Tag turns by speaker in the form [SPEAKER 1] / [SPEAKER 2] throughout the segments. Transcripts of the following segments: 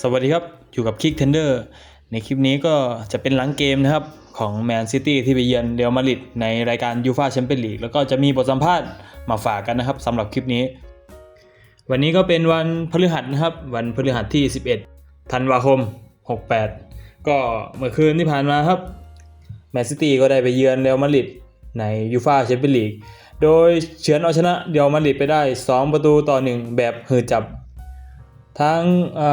[SPEAKER 1] สวัสดีครับ อยู่กับ Kick Tender ในคลิปนี้ก็จะเป็นหลังเกมนะครับ ของแมนซิตี้ที่ไปเยือนเรอัลมาดริดในรายการยูฟาแชมเปี้ยนลีกแล้วก็จะมีบทสัมภาษณ์มาฝากกันนะครับสำหรับคลิปนี้ วันนี้ก็เป็นวันพฤหัสนะครับ วันพฤหัสที่ 11ธันวาคม 68 ก็เมื่อคืนที่ผ่านมาครับแมนซิตี้ก็ได้ไปเยือนเรอัลมาดริดในยูฟาแชมเปี้ยนลีกโดยเฉือนเอาชนะเรอัลมาดริดไปได้ 2 ประตูต่อ 1 แบบหืดจับ ทาง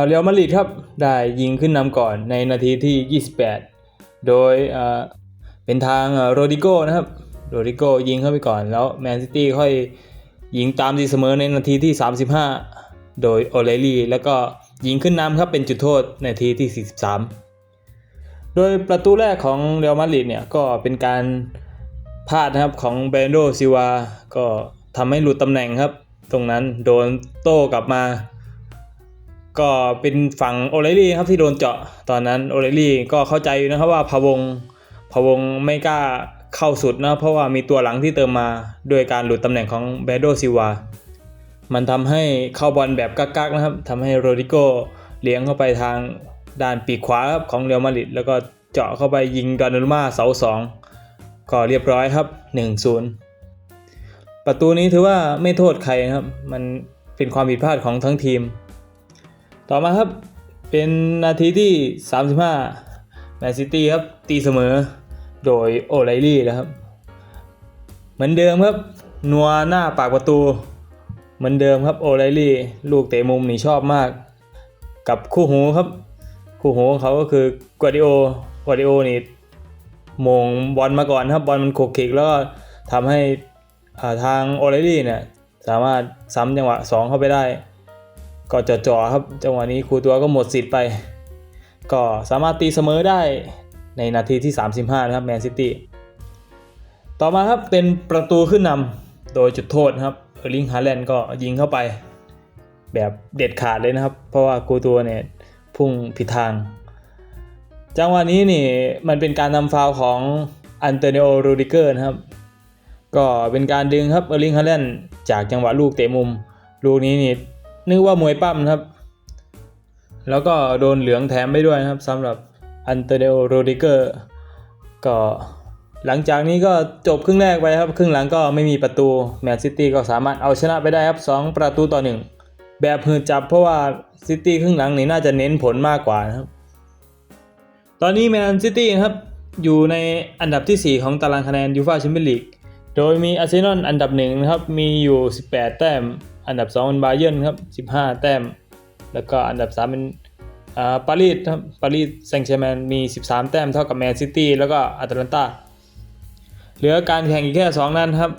[SPEAKER 1] เรอัลมาดริดครับได้ยิงขึ้นนำก่อนในนาทีที่ 28 โดยเอ่อเป็นทางโรดิโก้นะครับโรดิโก้ยิงเข้าไปก่อนแล้วแมนซิตี้ค่อยยิงตามตีเสมอในนาทีที่ 35 โดยโอเลลี่แล้วก็ยิงขึ้นนำครับเป็นจุดโทษในนาทีที่ 43 โดยประตูแรกของเรอัลมาดริดเนี่ยก็เป็นการพลาดนะครับของเบนโดซิวาก็ทำให้หลุดตำแหน่งครับ ตรงนั้นโดนโต้กลับมา ก็เป็นฝั่งโอเลลี่ครับที่โดนเจาะตอนนั้นโอเลลี่ก็เข้าใจอยู่นะครับว่าพะวงพะวงไม่กล้าเข้าสุดนะเพราะว่ามีตัวหลังที่เติมมาด้วยการหลุดตำแหน่งของเบโดซิวามันทำให้เข้าบอลแบบกักๆนะครับทำให้โรดิโกเลี้ยงเข้าไปทางด้านปีกขวาครับของเรอัลมาดริดแล้วก็เจาะเข้าไปยิงดอนนามาเสาสองก็เรียบร้อยครับ 1-0 ประตูนี้ถือว่าไม่โทษใครนะครับ มันเป็นความผิดพลาดของทั้งทีม ต่อมาครับเป็นนาทีที่ 35แมนซิตี้ครับตีเสมอโดยโอไลลี่นะครับ เหมือนเดิมครับ นัวหน้าปากประตู เหมือนเดิมครับโอไลลี่ ลูกเตะมุมนี่ชอบมาก กับคู่หูครับ คู่หูของเขาก็คือกวาดิโอกวาดิโอนี่มงบอลมาก่อนครับบอลมันโขกเขกแล้วก็ทำให้าทางโอไลลี่เนี่ยสามารถซ้ำจังหวะ 2 เข้าไปได้ ก็จ่อๆครับ จังหวะนี้ครูตัวก็หมดสิทธิ์ไป ก็สามารถตีเสมอได้ในนาทีที่ 35 นะครับแมนซิตี้ต่อมาครับเป็นประตูขึ้นนำโดยจุดโทษครับเออร์ลิงฮาแลนด์ก็ยิงเข้าไป แบบเด็ดขาดเลยนะครับ เพราะว่ากูตัวเนี่ยพุ่งผิดทาง จังหวะนี้นี่มันเป็นการนำฟาวของอันเตโนโอรูดิเกอร์นะครับ ก็เป็นการดึงครับเออร์ลิงฮาแลนด์จากจังหวะลูกเตะมุม ลูกนี้นี่ นึกว่ามวยปั้มนะครับ แล้วก็โดนเหลืองแถมไปด้วยนะครับสำหรับอันเตโนโรดิเกอร์ก็หลังจากนี้ก็จบครึ่งแรกไปครับ ครึ่งหลังก็ไม่มีประตูแมนซิตี้ก็สามารถเอาชนะไปได้ครับ 2 ประตูต่อ 1 แบบหืดจับเพราะว่าซิตี้ครึ่งหลังนี่น่าจะเน้นผลมากกว่านะครับ ตอนนี้แมนซิตี้ครับอยู่ในอันดับที่ 4 ของตารางคะแนนยูฟ่าแชมเปี้ยนลีก โดยมีอาร์เซนอลอันดับหนึ่งนะครับ มีอยู่ 18 แต้ม อันดับ2เป็นบาเยิร์นครับ 15 แต้ม แล้วก็อันดับ 3 เป็นปารีสครับปารีสแซงต์แชร์แมงมี 13 แต้มเท่ากับแมนซิตี้แล้วก็อตแลนตาเหลือการแข่งอีกแค่ 2 นัดครับ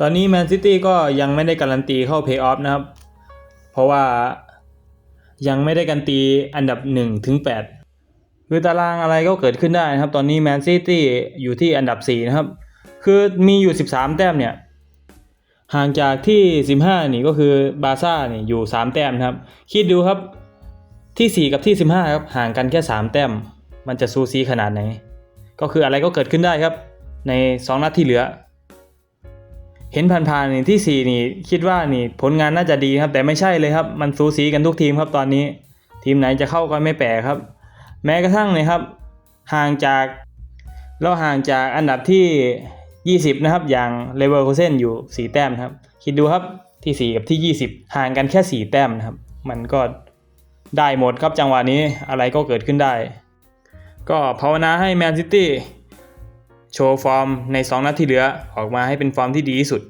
[SPEAKER 1] ตอนนี้แมนซิตี้ก็ยังไม่ได้การันตีเข้าเพย์ออฟนะครับ เพราะว่ายังไม่ได้การันตีอันดับ1ถึง8คือตารางอะไรก็เกิดขึ้นได้นะครับ ตอนนี้แมนซิตี้อยู่ที่อันดับ4นะครับ คือมีอยู่ 13 แต้มเนี่ย ห่างจากที่ 15 นี่ก็คือบาซ่านี่อยู่ 3 แต้มนะครับ คิดดูครับที่ 4 กับที่ 15 ครับ ห่างกันแค่ 3 แต้ม มันจะซูซีขนาดไหน ก็คืออะไรก็เกิดขึ้นได้ครับ ใน 2 นัดที่เหลือ เห็นผ่านๆนี่ที่ 4 นี่คิดว่านี่ผลงานน่าจะดีครับ แต่ไม่ใช่เลยครับ มันซูซีกันทุกทีมครับตอนนี้ ทีมไหนจะเข้าก็ไม่แปลกครับ แม้กระทั่งเนยครับ ห่างจากเราห่างจากอันดับที่ 20 นะครับ อย่างเลเวอร์คูเซนอยู่ 4 แต้มนะครับ คิดดูครับที่ 4 กับที่ 20 ห่างกันแค่ 4 แต้มนะครับ มันก็ได้หมดครับจังหวะนี้อะไรก็เกิดขึ้นได้ ก็ภาวนาให้แมนซิตี้โชว์ฟอร์มใน 2 นัดที่เหลือออกมาให้เป็นฟอร์มที่ดีที่สุด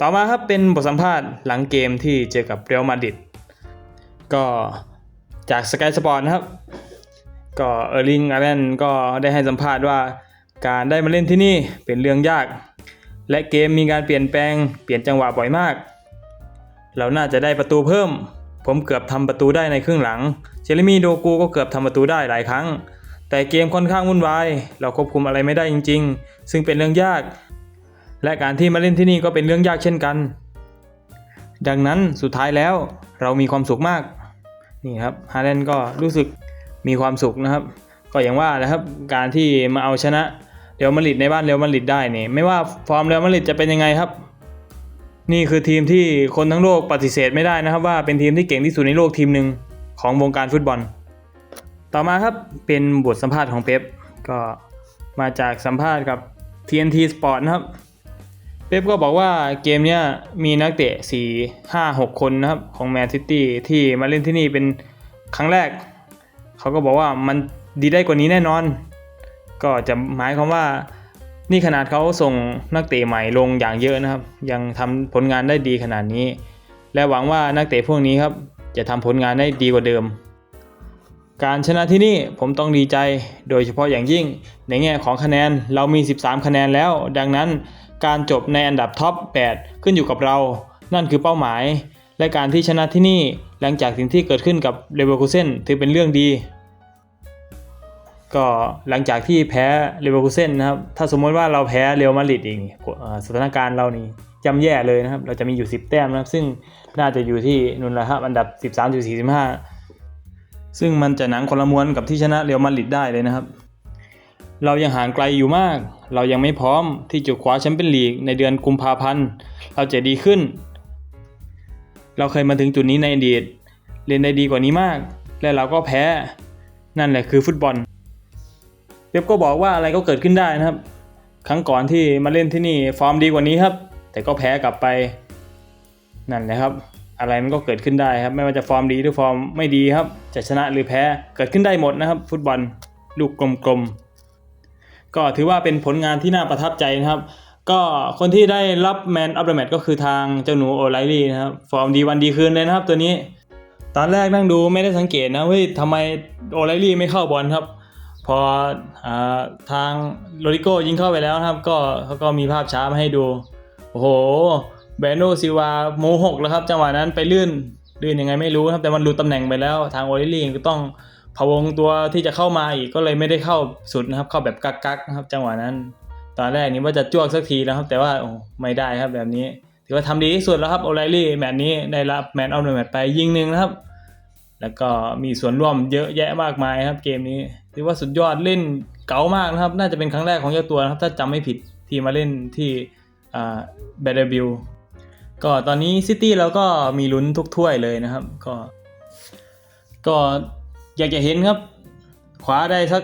[SPEAKER 1] ต่อมาครับเป็นบทสัมภาษณ์หลังเกมที่เจอกับเรอัลมาดริดก็จากสกายสปอร์ตนะครับ ก็เออร์ลิงอาร์แลนก็ได้ให้สัมภาษณ์ว่า การได้มาเล่นที่นี่เป็นเรื่องยาก และเกมมีการเปลี่ยนแปลง เปลี่ยนจังหวะบ่อยมาก เราน่าจะได้ประตูเพิ่ม ผมเกือบทำประตูได้ในครึ่งหลังเจเรมีโดกูก็เกือบทำประตูได้หลายครั้ง แต่เกมค่อนข้างวุ่นวาย เราควบคุมอะไรไม่ได้จริง ๆ ซึ่งเป็นเรื่องยาก และการที่มาเล่นที่นี่ก็เป็นเรื่องยากเช่นกัน ดังนั้นสุดท้ายแล้วเรามีความสุขมาก นี่ครับฮาแลนด์ก็รู้สึกมีความสุขนะครับ ก็อย่างว่านะครับการที่มาเอาชนะ เรอัลมาดริดในบ้านเรอัลมาดริดได้นี่ ไม่ว่าฟอร์มเรอัลมาดริดจะเป็นยังไงครับ นี่คือทีมที่คนทั้งโลกปฏิเสธไม่ได้นะครับ ว่าเป็นทีมที่เก่งที่สุดในโลกทีมหนึ่งของวงการฟุตบอล ต่อมาครับเป็นบทสัมภาษณ์ของเป๊ปก็มาจากสัมภาษณ์กับ TNT Sport นะครับเป๊ปก็บอกว่าเกมเนี้ยมีนักเตะ 4 5 6 คนนะครับของแมนซิตี้ที่มาเล่นที่นี่เป็นครั้งแรก เขาก็บอกว่ามันดีได้กว่านี้แน่นอน ก็จะหมายความว่านี่ขนาดเขาส่งนักเตะใหม่ลงอย่างเยอะนะครับ ยังทำผลงานได้ดีขนาดนี้ และหวังว่านักเตะพวกนี้ครับจะทำผลงานได้ดีกว่าเดิม การชนะที่นี่ผมต้องดีใจโดยเฉพาะอย่างยิ่ง ในแง่ของคะแนนเรามี 13 คะแนนแล้ว ดังนั้นการจบในอันดับท็อป 8 ขึ้นอยู่กับเรา นั่นคือเป้าหมาย และการที่ชนะที่นี่หลังจากสิ่งที่เกิดขึ้นกับเลเวอร์คูเซนถือเป็นเรื่องดี ก็หลังจากที่แพ้เลเวอร์คูเซนนะครับ ถ้าสมมติว่าเราแพ้เรอัลมาดริดอีกนี่เอ่อสถานการณ์เรานี่ย่ำแย่เลยนะครับ เราจะมีอยู่ 10 แต้มนะครับ ซึ่งน่าจะอยู่ที่นุนละครับอันดับ 13.45ซึ่งมันจะหนังคนละม้วนกับที่ชนะเรอัลมาดริดได้เลยนะครับ เรายังห่างไกลอยู่มาก เรายังไม่พร้อมที่จะคว้าแชมเปี้ยนลีกในเดือนกุมภาพันธ์ เราจะดีขึ้น เราเคยมาถึงจุดนี้ในอดีต เล่นได้ดีกว่านี้มาก และเราก็แพ้ นั่นแหละคือฟุตบอล เป๊ปก็บอกว่าอะไรก็เกิดขึ้นได้นะครับ ครั้งก่อนที่มาเล่นที่นี่ฟอร์มดีกว่านี้ครับ แต่ก็แพ้กลับไปนั่นแหละครับ อะไรมันก็เกิดขึ้นได้ครับ ไม่ว่าจะฟอร์มดีหรือฟอร์มไม่ดีครับ จะชนะหรือแพ้เกิดขึ้นได้หมดนะครับ ฟุตบอลลูกกลมๆก็ถือว่าเป็นผลงานที่น่าประทับใจนะครับ ก็คนที่ได้รับแมนอัพเดอะแมตก็คือทางเจ้าหนูโอไลลี่นะครับฟอร์มดีวันดีคืนเลยนะครับ ตัวนี้ ตอนแรกนั่งดูไม่ได้สังเกตนะเฮ้ยทำไมโอไลลี่ไม่เข้าบอลครับ พออทางโรดิโก้ยิงเข้าไปแล้วครับ ก็เขาก็มีภาพช้ามาให้ดู โอ้โหแบรโนซิวาโมหกแล้วครับ จังหวะนั้นไปลื่นลื่นยังไงไม่รู้ครับ แต่มันหลุดตำแหน่งไปแล้ว ทางโอลิลี่ก็ต้องพะวงตัวที่จะเข้ามาอีกก็เลยไม่ได้เข้าสุดนะครับ เข้าแบบกักๆนะครับ จังหวะนั้น ตอนแรกนี้ว่าจะจ้วกสักทีนะครับ แต่ว่าโอ้ไม่ได้ครับแบบนี้ ถือว่าทำดีที่สุดแล้วครับโอไลลี่แมตช์นี้ได้รับแมนออฟเดอะแมตช์ไปยิงหนึ่งนะครับ แล้วก็มีส่วนร่วมเยอะแยะมากมายครับเกมนี้ ถือว่าสุดยอดเล่นเก๋ามากนะครับ น่าจะเป็นครั้งแรกของเจ้าตัวนะครับ ถ้าจำไม่ผิดที่มาเล่นที่อ่าเบเดบิลก็ตอนนี้ซิตี้เราก็มีลุ้นทุกถ้วยเลยนะครับ ก็ ก็อยากจะเห็นครับคว้าได้สัก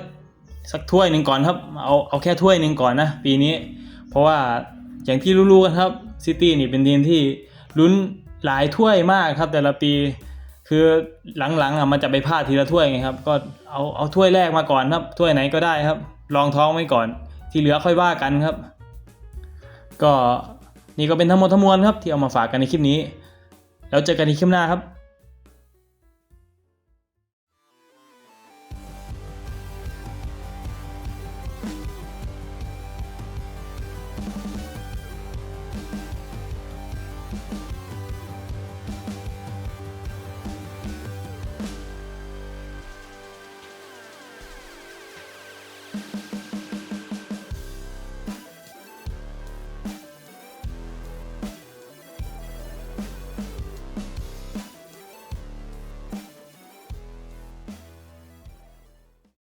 [SPEAKER 1] สักถ้วยหนึ่งก่อนครับ เอาเอาแค่ถ้วยหนึ่งก่อนนะปีนี้ เพราะว่าอย่างที่รู้ๆกันครับซิตี้นี่เป็นทีมที่ลุ้นหลายถ้วยมากครับแต่ละปี คือหลังๆอะมันจะไปพลาดทีละถ้วยไงครับ ก็เอาเอาถ้วยแรกมาก่อนครับถ้วยไหนก็ได้ครับ ลองท้องไว้ก่อน ที่เหลือค่อยว่ากันครับ ก็นี่ก็เป็นทั้งหมดทั้งมวลครับ ที่เอามาฝากกันในคลิปนี้ แล้วเจอกันในคลิปหน้าครับ